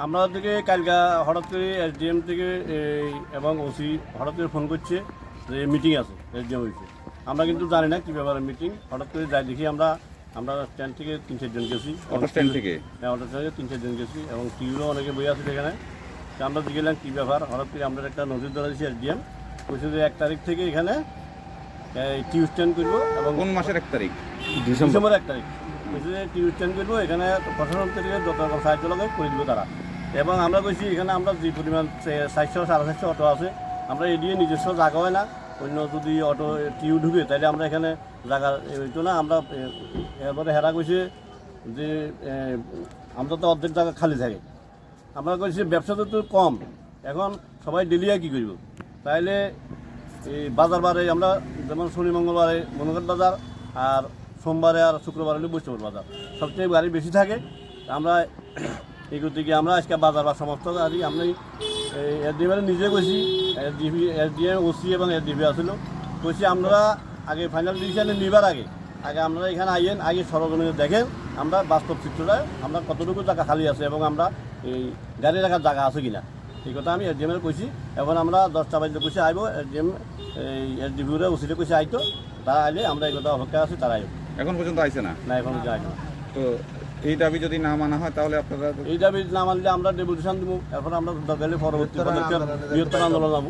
আমরা থেকে কালকা হঠাৎ করে এসডিএম থেকে এবং ওসি হঠাৎ করে ফোন করছে যে মিটিং আছে এসডিএম হয়েছে। আমরা কিন্তু জানি না কী ব্যাপারে মিটিং হঠাৎ করে যাই দেখি আমরা আমরা স্ট্যান্ড থেকে তিন চারজন গেছি অটো স্ট্যান্ড থেকে? হ্যাঁ অটো থেকে তিন চারজন গেছি এবং টিউরও অনেকে বই আছে সেখানে আমরা গেলাম কী ব্যাপার হঠাৎ করে আমরা একটা নজর ধরা দিয়েছি এসডিএম। বলছে যে এক তারিখ থেকে এখানে টিউ স্ট্যান্ড করব এবং কোন মাসের এক তারিখ? ডিসেম্বর। এক তারিখ। বলছে যে টিউ স্ট্যান্ড করব এখানে প্রশাসন থেকে যত রকম সাহায্য লাগে করে দিবে তারা। এবং আমরা কইছি, এখানে আমরা যে পরিমাণ চারশো সাড়ে চারশো অটো আছে, আমরা এদিকে নিজস্ব জায়গা হয় না। অন্য যদি অটো, টিউ ঢুকে তাহলে আমরা এখানে জায়গা হইতো না। আমরা এরপরে হেরা কইছে যে আমরা তো অর্ধেক জায়গা খালি থাকে। আমরা কইছি, ব্যবসা তো কম। এখন সবাই ডেলিয়া কী করব তাইলে এই বাজার বারে আমরা যেমন শনি, মঙ্গলবারে মনোঘাট বাজার আর সোমবারে আর শুক্রবারে বৈষ্ণব বাজার। সবচেয়ে গাড়ি বেশি থাকে। আমরা এই গিয়ে আমরা আজকে বাজার বা সমস্ত গাড়ি আমরা এসডিএম নিজে গেছি এসডিবি এসডিএম ওসি এবং এসডিবি আসছিল কইছি আমরা আগে ফাইনাল ডিসিশনে নিবার আগে আগে আপনারা এখানে আইয়েন আগে সরজমিনে দেখেন আমরা বাস্তব চিত্রটা আমরা কতটুকু জায়গা খালি আছে এবং আমরা এই গাড়ি রাখার জায়গা আছে কিনা। এই কথা আমি এসডিএমের কইছি এখন আমরা দশটা বাজে কইছি আইব এসডিএম এই এসডিবিউরে ওসিতে কইছি আইতো তারা আইলে আমরা এই কথা অপেক্ষা আছি তারা আইব। এখন পর্যন্ত আইছে না? না এখন যাই না। তো এই দাবি যদি না মানা হয় তাহলে আপনারা এই দাবি না মানলে আমরা ডেপুটেশন দিব। এখন আমরা দরকার পরবর্তী পদক্ষেপ বৃহত্তর আন্দোলন যাব